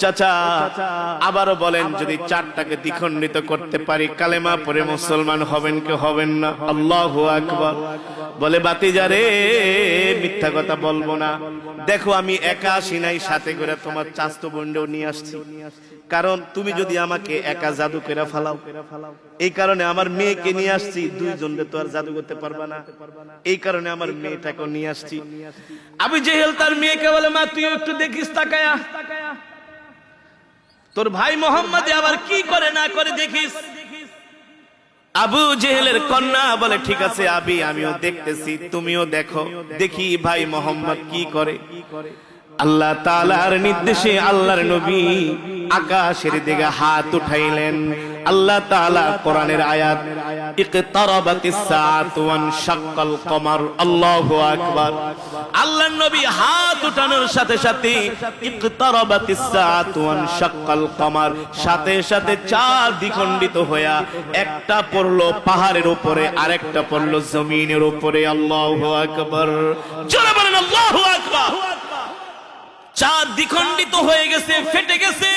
চাচা আবারও বলেন যদি চারটাকে দ্বিখণ্ডিত করতে পারি কালেমা পরে মুসলমান হবেন কি হবেন না? আল্লাহু আকবার। বলে বাতিজারে মিথ্যা কথা বলব না। দেখো আমি একা আসি নাই সাথে করে তোমার চাস্ত বন্ডেও নিয়ে আসছি। কারণ তুমি যদি আমাকে একা জাদু করে ফালাও এই কারণে আমার মেয়েকে নিয়ে আসছি দুইজনকে তো আর জাদু করতে পারবা না। এই কারণে আমার মেয়েটাকে নিয়ে আসছি। আমি জেহেল তার মেয়েকে বলে মা তুই একটু দেখিস তাকায়া। তোর ভাই মোহাম্মদ আবার কি করে না করে দেখিস? আবু জেহেলের কন্যা বলে, ঠিক আছে আবি, আমিও দেখতেছি, তুমিও দেখো, দেখি ভাই মোহাম্মদ কি করে। আল্লাহ তালার নির্দেশে আল্লাহর নবী আকাশের দিকে হাত উঠাইলেন। আল্লাহ তাআলা কোরআনের আয়াত ইকতারাবাতিস ওয়ান শাক্কাল কমার আল্লাহু আকবার। আল্লাহর নবী হাত সাথে সাথে ইকতারাবাতিস ওয়ান শাক্কাল কমার সাথে সাথে হইয়া একটা পড়ল পাহাড়ের উপরে, আরেকটা পড়ল জমিনের উপরে, আল্লাহু আকবার। জোরে বলেন, আল্লাহু আকবার! দ্বিখণ্ডিত হয়ে গেছে, ফেটে গেছে।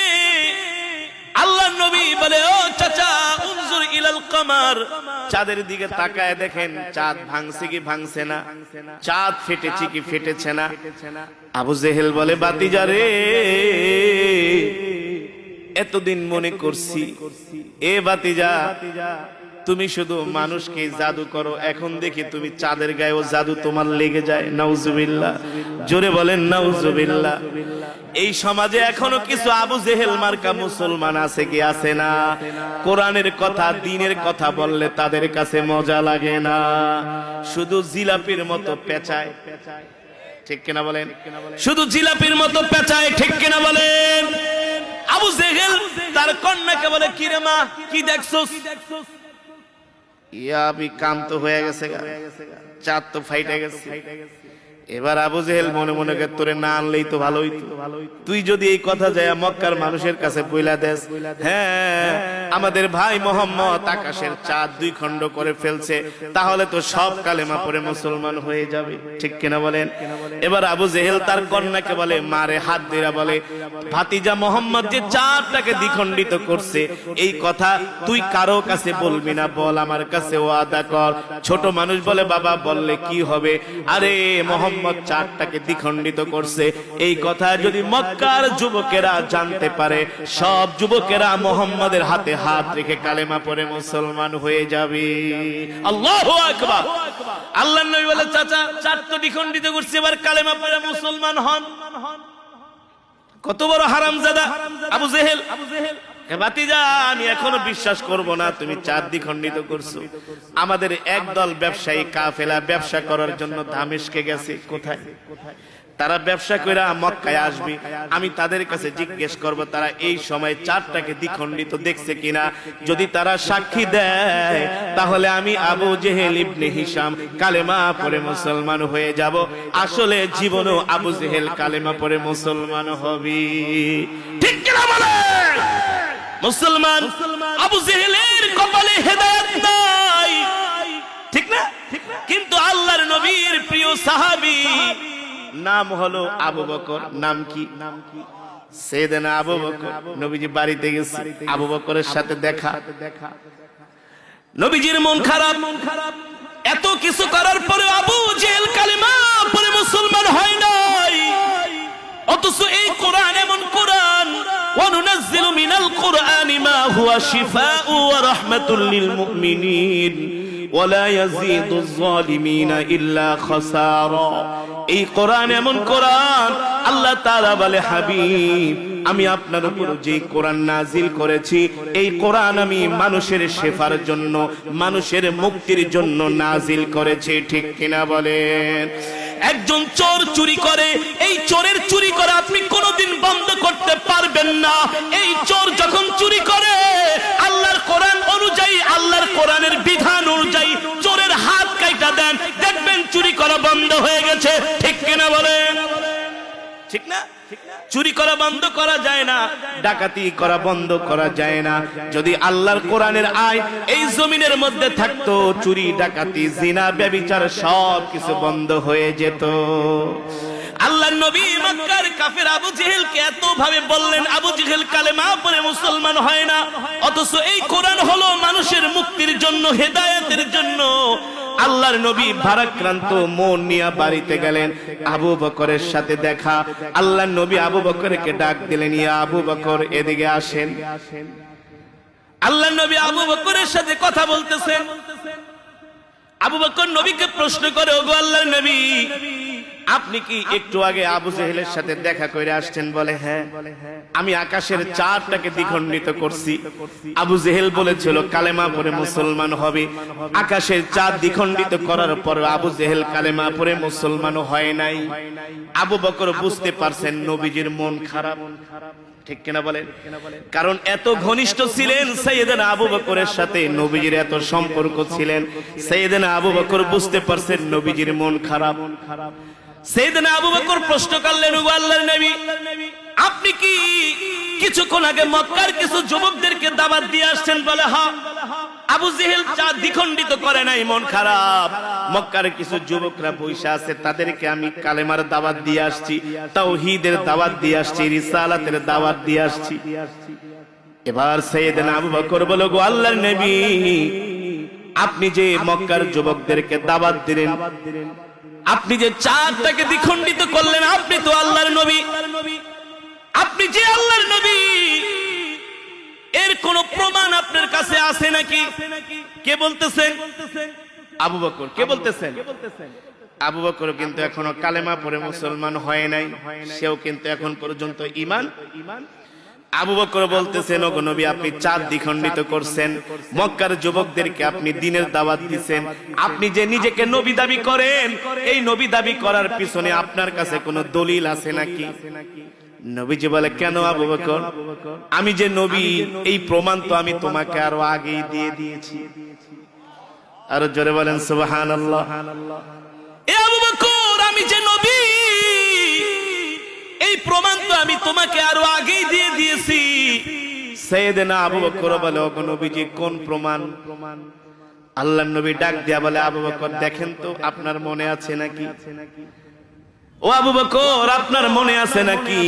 আল্লাহ নবী বলে, ও চাচা, উনজুর ইলাল কমার। চাঁদের দিকে তাকায় দেখেন চাঁদ ভাঙছে কি ভাঙছে না। চাঁদ ফেটেছে কি ফেটেছে না। আবু জেহেল বলে, বাতিজা রে, এতদিন মনে করছি, এ বাতিজা তুমি শুধু মানুষকে জাদু করো, এখন দেখি তুমি চাঁদের গায়েও জাদু তোমার লেগে যায়। নাউজুবিল্লাহ। জোরে বলেন, নাউজুবিল্লাহ। এই সমাজে এখনও কিছু আবু জেহেল মার্কা মুসলমান আছে কি আছে না? কোরআনের কথা, দিনের কথা বললে তাদের কাছে মজা লাগে না। শুধু জিলাপির মতো পেঁচায়। ঠিক কিনা বলেন? শুধু জিলাপির মতো পেঁচায়, ঠিক কিনা বলেন? আবু জেহেল তার কন্যাকে বলে, কিরে মা, কি দেখছস? ইয়া আমি কান্ত হয়ে গেছে। চাঁদ তো ফাইটে গেছে এবার আবু জেহেল মনে মনে করে তোরে না আনলেই তো ভালো হইতো তুই যদি এই কথা যায় মক্কার মানুষের কাছে বইলা দেস হ্যাঁ আমাদের ভাই মোহাম্মদ আকাশের চাঁদ দুই খণ্ড করে ফেলছে, তাহলে তো সব কালেমা পরে মুসলমান হয়ে যাবে। ঠিক কিনা বলেন? এবার আবু জেহেল তার কন্যাকে বলে, মারে হাত দেরা বলে, ভাতিজা মোহাম্মদ যে চাঁদটাকে দ্বিখণ্ডিত করছে, এই কথা তুই কারও কাছে বলবি না, বল আমার কাছে ওয়াদা কর। ছোট মানুষ বলে, বাবা, বললে কি হবে? আরে, মোহাম্মদ চারটাকে দ্বিখণ্ডিত করছে। এই কথা যদি মক্কার যুবকেরা জানতে পারে, সব যুবকেরা মোহাম্মদের হাতে হাত রেখে কালেমা পরে মুসলমান হয়ে যাবে। আল্লাহু আকবার। আল্লাহ নবী বলে, চাচা, চার তো দ্বিখণ্ডিত করছে, এবার কালেমা পরে মুসলমান হন। কত বড় হারামজাদা আবু জেহেল আবু জেহেল। আমি এখনও বিশ্বাস করব না, তুমি চার দ্বিখণ্ডিত করছ। আমাদের একদল ব্যবসায়ী কাফেলা ব্যবসা করার জন্য দামেশকে গেছে, কোথায়? তারা ব্যবসা করে মক্কায় আসবে। আমি তাদের কাছে জিজ্ঞেস করব, তারা এই সময় চারটাকে দ্বিখণ্ডিত দেখছে কিনা? যদি তারা সাক্ষী দেয়, তাহলে আমি আবু জেহেল ইবনে হিসাম কালেমা পরে মুসলমান হয়ে যাব। আসলে জীবনও আবু জেহেল কালেমা পরে মুসলমান হবে। ঠিক কিনা বলে? মুসলমান আবু জেহেলের কপালে হেদায়েত নাই। ঠিক না? কিন্তু আল্লাহর নবীর প্রিয় সাহাবী নাম হলো আবু বকর। নাম কি? নাম কি সেদিন আবু বকর। নবীজি বাড়িতে গেছে। আবু বকরের সাথে দেখা। নবীজির মন খারাপ। মন খারাপ এত কিছু করার পরে আবু জেল কালিমা পরে মুসলমান হয় নাই। অথচ এই কোরআন এমন কোরআন وننزل من القرآن ما هو شفاء ورحمة للمؤمنين ولا يزيد الظالمين إلا خسارا এই কোরআন এমন কোরআন আল্লাহ তাআলা বলে হাবিব আমি আপনার উপর যে কোরআন নাজিল করেছি এই কোরআন আমি মানুষের শেফার জন্য মানুষের মুক্তির জন্য নাজিল করেছি ঠিক কিনা বলেন একজন চোর চুরি করে, এই চোরের চুরি করে আপনি কোনোদিন বন্ধ করতে পারবেন না। এই চোর যখন চুরি করে, আল্লাহর কোরআন অনুযায়ী, আল্লাহর কোরআনের বিধান অনুযায়ী চোরের হাত কাইটা দেন, দেখবেন চুরি করা বন্ধ হয়ে গেছে। ঠিক না? চুরি করা, বন্ধ করা যায় না, ডাকাতি করা, বন্ধ করা যায় না। যদি আল্লাহর কোরআনের আয় এই জমিনের মধ্যে থাকতো, চুরি, ডাকাতি, জিনা, ব্যবিচার সব কিছু বন্ধ হয়ে যেত। আল্লাহ নবী মক্কার কাফের আবু জেহেলকে এত ভাবে বললেন, আবু জেহেল কালেমা পরে মুসলমান হয় না। অথচ এই কোরআন হলো মানুষের মুক্তির জন্য, হেদায়েতের জন্য। আল্লাহর নবী ভারাক্রান্ত মন নিয়ে বাড়িতে গেলেন। আবু বকরের সাথে দেখা। আল্লাহর নবী আবু বকরকে ডাক দিলেন, ইয়া আবু বকর, এদিকে আসেন। আল্লাহর নবী আবু বকরের সাথে কথা বলতেছেন। আবু বকর নবীকে প্রশ্ন করে, ওগো আল্লাহর নবী, আপনি কি একটু আগে আবু জেহেলের সাথে দেখা করে আসছেন? বলে হ্যাঁ। আমি আকাশের চারটাকে দ্বিখণ্ডিত করছি। আবু জেহেল বলেছিল, কালেমা পরে মুসলমান হবে। আকাশের চাঁদ দ্বিখণ্ডিত করার পর আবু জেহেল কালেমা পরে মুসলমান হয় নাই। আবু বকর বুঝতে পারছেন নবীজির মন খারাপ। ঠিক কিনা বলেন? কারণ এত ঘনিষ্ঠ ছিলেন সৈয়দেন আবু বকরের সাথে, নবীজির এত সম্পর্ক ছিলেন। সৈয়দেন আবু বকর বুঝতে পারছেন নবীজির মন খারাপ। সৈয়দেন আবু বকর প্রশ্ন করলেন ও আল্লাহর নবী আপনি কি কিছুক্ষণ আগে মক্কার কিছু যুবকদেরকে দাবাত দিয়ে আসছেন বলে হ্যাঁ আবু জেহেল চা দ্বিখণ্ডিত করে নাই মন খারাপ। মক্কার কিছু যুবকরা বৈশা আছে তাদেরকে আমি কালেমার দাওয়াত দিয়ে আসছি তাওহীদের দাওয়াত দিয়ে আসছি রিসালাতের দাওয়াত দিয়ে আসছি। এবার সৈয়দনা আবু বকর বলো গো আল্লাহর নবী আপনি যে মক্কার যুবকদেরকে দাওয়াত দিলেন আপনি যে চারটাকে দ্বিখণ্ডিত করলেন, আপনি তো আল্লাহর নবী। আপনি যে আল্লাহর নবী, এর কোন প্রমাণ আপনার কাছে আছে নাকি? কে বলতেছেন আবু বকর। কে বলতেছেন আবু বকর কিন্তু এখনও কালেমা পরে মুসলমান হয় নাই। সেও কিন্তু এখন পর্যন্ত ইমান ইমান আবু বকর বলতেছেন, ওগো নবী, আপনি চাঁদ দ্বিখণ্ডিত করছেন। মক্কার যুবকদেরকে আপনি দিনের দাওয়াত দিছেন। আপনি যে নিজেকে নবী দাবি করেন, এই নবী দাবি করার পিছনে আপনার কাছে কোনো দলিল আছে নাকি? নবীজি বলে, কেন আবু বকর? আমি যে নবী, এই প্রমাণ তো আমি তোমাকে আরও আগেই দিয়ে দিয়েছি। আরও জোরে বলেন, সুবহানাল্লাহ। এ আবু বকর, আমি যে নবী, এই প্রমাণ তো আমি তোমাকে আরও আগেই দিয়ে সৈয়দনা আবু বকর বলে নবীজি, কোন প্রমাণ? আল্লাহ নবী ডাক দিয়া বলে, আবু বকর, দেখেন তো, আপনার মনে আছে নাকি? ও আবু বকর, আপনার মনে আছে নাকি?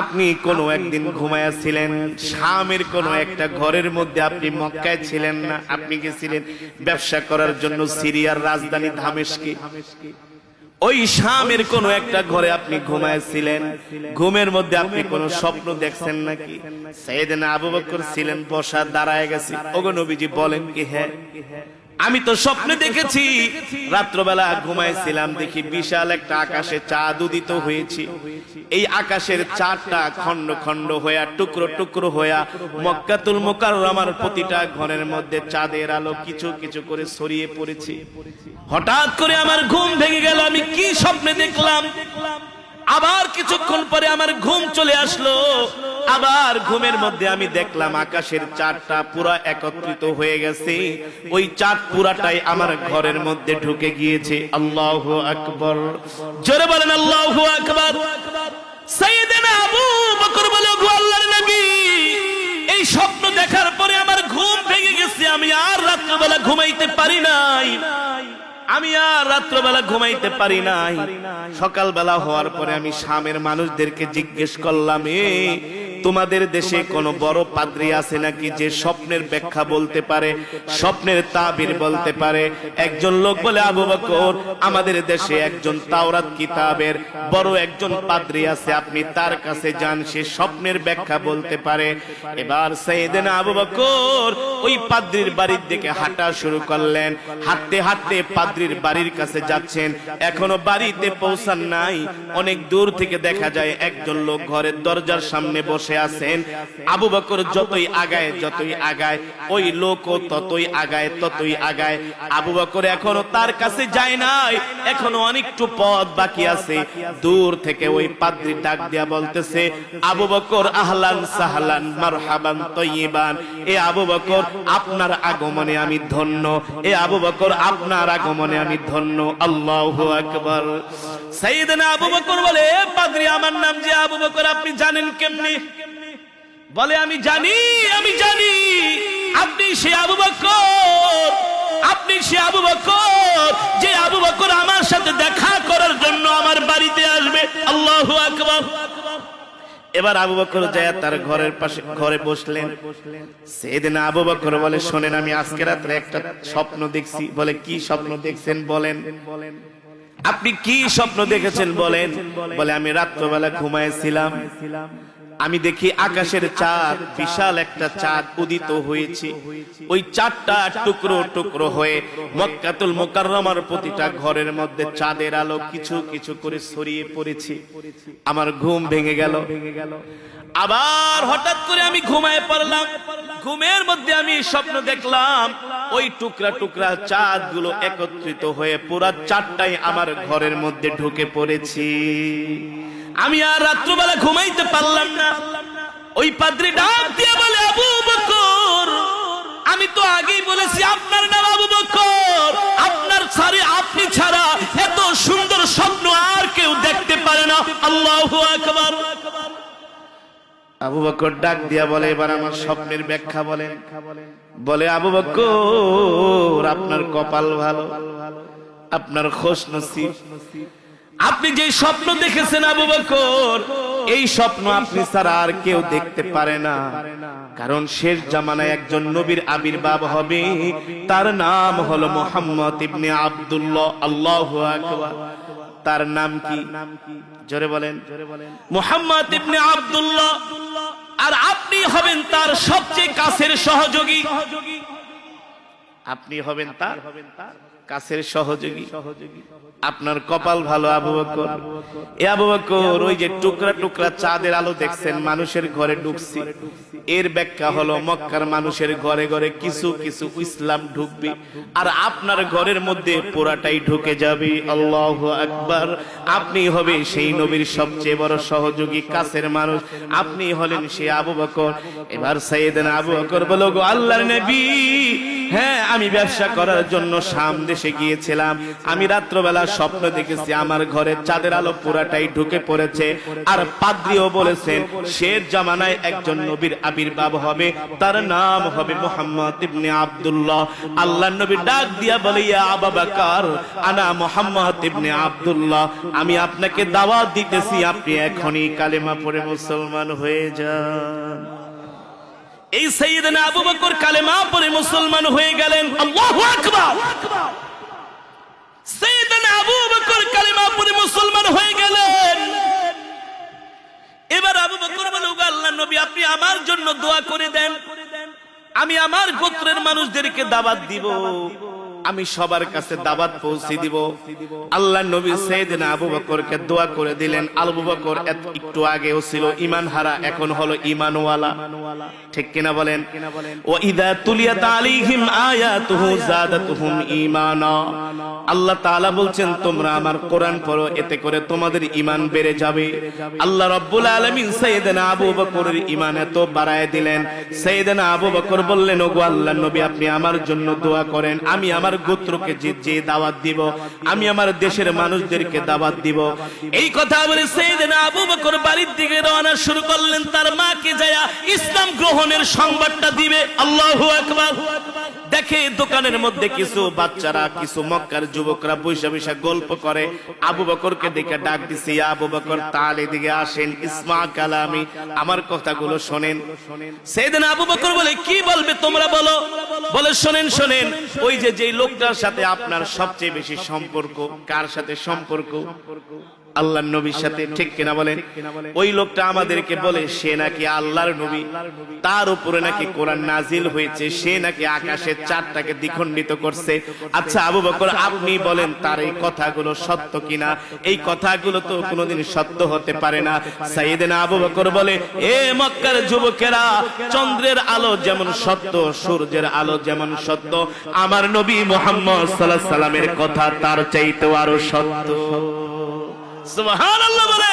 আপনি কোনো একদিন ঘুমায়াছিলেন শামের কোনো একটা ঘরের মধ্যে আপনি মক্কায় ছিলেন না, আপনি গেছিলেন ব্যবসা করার জন্য সিরিয়ার রাজধানী ধামেশকে। ওই শামের কোন একটা ঘরে আপনি ঘুমায়ছিলেন ঘুমের মধ্যে আপনি কোন স্বপ্ন দেখছেন নাকি? সেদিন আবু বকর ছিলেন, বসা দাঁড়ায় গেছে। ওগো নবীজি বলেন কি হ্যাঁ। আমি তো স্বপ্নে দেখেছি। রাত্রবেলা ঘুমাইছিলাম দেখি বিশাল একটা আকাশে চাঁদ উদিত হয়েছে। এই আকাশের চাঁদটা খন্ড খন্ড হইয়া, টুকরো টুকরো হইয়া মক্কাতুল মোকাররমার প্রতিটা ঘরের মধ্যে চাঁদের আলো কিছু কিছু করে ছড়িয়ে পড়েছে। হঠাৎ করে আমার ঘুম ভেঙে গেল, আমি কি স্বপ্নে দেখলাম? আবার কিছুক্ষণ পরে আমার ঘুম চলে আসলো। আবার ঘুমের মধ্যে আমি দেখলাম আকাশের চাঁদটা পুরা একত্রিত হয়ে গেছে। ওই চাঁদ পুরাটাই আমার ঘরের মধ্যে ঢুকে গিয়েছে। আল্লাহ আকবর। জোরে বলেন, আল্লাহ আকবর। এই স্বপ্ন দেখার পরে আমার ঘুম ভেঙে গেছে। আমি আর রাত্রবেলা ঘুমাইতে পারি নাই। আমি আর রাত্রবেলা ঘুমাইতে পারি নাই। সকালবেলা হওয়ার পরে আমি স্বামীর মানুষদেরকে জিজ্ঞেস করলাম, এ তোমাদের দেশে কোন বড় পাদ্রি আছে নাকি যে স্বপ্নের ব্যাখ্যা বলতে পারে, স্বপ্নের তাবির বলতে পারে? একজন লোক বলে, আবু বকর, আমাদের দেশে একজন তাওরাত কিতাবের বড় একজন পাদ্রি আছে, আপনি তার কাছে যান, সে স্বপ্নের ব্যাখ্যা বলতে পারে। এবার সাইয়েদেনা আবু বকর ওই পাদ্রীর বাড়ির দিকে হাঁটা শুরু করলেন। হাঁটতে হাঁটতে পাদ্রীর বাড়ির কাছে যাচ্ছেন। এখনও বাড়িতে পৌঁছান নাই। অনেক দূর থেকে দেখা যায় একজন লোক ঘরের দরজার সামনে বসে আছেন। আবু বকর যতই আগায় যতই আগায়, ওই লোকও ততই আগায় ততই আগায়। আবু বকর এখনও তার কাছে যায় নাই। এখনও অনেকটু পথ বাকি আছে। দূর থেকে ওই পাদ্রী ডাক দিয়া বলতেছে, আবু বকর, আহলান সাহলান, মারহাবান তৈবান এ আবু বকর আপনার আগমনে আমি ধন্য। এ আবু বকর, আপনার আগমনে আমি ধন্য। আল্লাহু আকবার। সাইয়েদনা আবু বকর বলে, "এ পাদ্রী আমার নাম যে আবু বকর, আপনি জানেন কেমনি? বলে, আমি জানি আমি জানি। আপনি সে আবু বকর, আপনি সে আবু বকর, যে আবু বকর আমার সাথে দেখা করার জন্য আমার বাড়িতে আসবে। এবার আবু বকর যায় তার ঘরের পাশে ঘরে বসলেন। সেদিন আবু বকর বলে, শোনেন, আমি আজকে রাত্রে একটা স্বপ্ন দেখছি। বলে, কি স্বপ্ন দেখছেন বলেন? আপনি কি স্বপ্ন দেখেছেন বলেন? বলে, আমি রাত্রবেলা ঘুমাইছিলাম। আমি দেখি আকাশের চাঁদ বিশাল একটা চাঁদ উদিত হয়েছে। ওই চাঁদটা টুকরো টুকরো হয়ে মক্কাতুল মোকাররমার প্রতিটা ঘরের মধ্যে চাঁদের আলো কিছু কিছু করে ছড়িয়ে পড়েছে। আমার ঘুম ভেঙে গেল। আবার হঠাৎ করে আমি ঘুমায় পড়লাম। ঘুমের মধ্যে আমি স্বপ্ন দেখলাম ওই টুকরা টুকরা চাঁদগুলো একত্রিত হয়ে পুরা চারটাই আমার ঘরের মধ্যে ঢুকে পড়েছি। আমি আর রাত্রবেলা ঘুমাইতে পারলাম না। ওই পাদ্রি ডাক দিয়ে বলে, আবু বকর, আমি তো আগেই বলেছি আপনার নাম আবু বকর। আপনার ছাড়ে আপনি ছাড়া এত সুন্দর স্বপ্ন আর কেউ দেখতে পারে না। আল্লাহ আকবার। আবু বকর ডাক দিয়া বলে, এবার আমার স্বপ্নের ব্যাখ্যা বলেন। বলে, আবু বকর, আপনার কপাল ভালো, আপনার খোশ নসিব। আপনি যে স্বপ্ন দেখেছেন আবু বকর, এই স্বপ্ন আপনি ছাড়া আর কেউ দেখতে পারে না। কারণ শেষ জামানায় একজন নবীর আবির্ভাব হবে। তার নাম হলো মোহাম্মদ ইবনে আব্দুল্লাহ, আল্লাহু তার নাম কি? জোরে বলেন। মোহাম্মদ ইবনে আব্দুল্লাহ, আর আপনি হবেন তার সবচেয়ে কাছের সহযোগী। আপনি হবেন তার হবেন তার কাছের সহযোগী। আপনার কপাল ভালো, আবু বকর। এ আবু বকর, ওই যে টুকরা টুকরা চাঁদের আলো দেখছেন, মানুষের ঘরে ঢুকছি। এর ব্যাখ্যা হলো, মক্কার মানুষের ঘরে ঘরে কিছু কিছু ইসলাম ঢুকবে, আর আপনার ঘরের মধ্যে পুরাটাই ঢুকে যাবে। আল্লাহ আকবার। আপনি হবে সেই নবীর সবচেয়ে বড় সহযোগী, কাছের মানুষ। আপনি হলেন সে আবু বকর। এবার সাইয়েদেন আবু বকর বলো গো আল্লাহর নবী হ্যাঁ আমি ব্যবসা করার জন্য শাম দেশে গিয়েছিলাম। আমি রাত্রবেলা স্বপ্ন দেখেছি, আমার ঘরে চাঁদের আলো পুরাটাই ঢুকে পড়েছে। আর পাদ্রিও বলেছেন শের জামানায় একজন নবীর আবির্ভাব হবে, তার নাম হবে মোহাম্মদ ইবনে আব্দুল্লাহ। আল্লাহ নবী ডাক দিয়া বলে, ইয়া আবা বাকার, আনা মোহাম্মদ ইবনে আব্দুল্লাহ। আমি আপনাকে দাওয়াত দিতেছি, আপনি এখনই কালেমা পড়ে মুসলমান হয়ে যান। এই সৈয়দনা আবু বকর কালেমা পরে মুসলমান হয়ে গেলেন। আল্লাহু আকবার। সৈয়দনা আবু বকর কালেমা পরে মুসলমান হয়ে গেলেন। এবার আবু বকর বলে, "ওগো আল্লাহর নবী, আপনি আমার জন্য দোয়া করে দেন। আমি আমার গোত্রের মানুষদেরকে দাওয়াত দিব। আমি সবার কাছে দাওয়াত পৌঁছে দিব। আল্লাহ নবী সাইয়েদনা আবু বকরকে দোয়া করে দিলেন। আবু বকর একটু আগেও ছিল ঈমান হারা এখন হলো ঈমানওয়ালা। ঠিক কিনা বলেন? ও ইদা তুলিয়াত আলাইহিম আয়াতুহু জাদাতুহুম ঈমানা। আল্লাহ তাআলা বলছেন, তোমরা আমার কোরআন পড়ো, এতে করে তোমাদের ঈমান বেড়ে যাবে। আল্লাহ রাব্বুল আলামিন সাইয়েদনা আবু বকরের ঈমান এত বাড়ায় দিলেন। সাইয়েদনা আবু বকর বললেন, ওগো আল্লাহর নবী, আপনি আমার জন্য দোয়া করেন। আমি আমার গোত্রকে যে দাওয়াত দিব, আমি আমার দেশের মানুষদেরকে দাওয়াত দিব। এই কথা বলে সাইয়েদনা আবু বকর বাড়ির দিকে রওনা শুরু করলেন, তার মাকে যায়া ইসলাম গ্রহণের সংবাদটা দিবে। আল্লাহু আকবার। দেখে দোকানের মধ্যে কিছু বাচ্চারা, কিছু মক্কার যুবকরা বৈশা বৈশা গল্প করে। আবু বকরকে দেখে ডাক দিছে আবু বকর তাহলে দিকে আসেন, ইসমা কালামি, আমার কথাগুলো শোনেন। সেদিন আবু বকর বলে, কি বলবে তোমরা বলো? বলে, শোনেন শোনেন, ওই যে, যেই লোকটার সাথে আপনার সবচেয়ে বেশি সম্পর্ক, কার সাথে সম্পর্ক? আল্লাহর নবীর সাথে ঠিক কিনা বলেন? ওই লোকটা আমাদেরকে বলে সে নাকি আল্লাহর নবী। তার উপরে নাকি কোরআন নাজিল হয়েছে সে নাকি আকাশের চারটাকে দ্বিখণ্ডিত করছে। আচ্ছা আবু বকর আপনি বলেন তার এই কথাগুলো সত্য কিনা? এই কথাগুলো তো কোনোদিন সত্য হতে পারে না। সাইয়েদেনা আবু বকর বলে এ মক্কার যুবকেরা চন্দ্রের আলো যেমন সত্য সূর্যের আলো যেমন সত্য আমার নবী মোহাম্মদ সাল্লাল্লাহু আলাইহি সাল্লামের কথা তার চাইতেও আরও সত্য। সুবহানাল্লাহ বলে।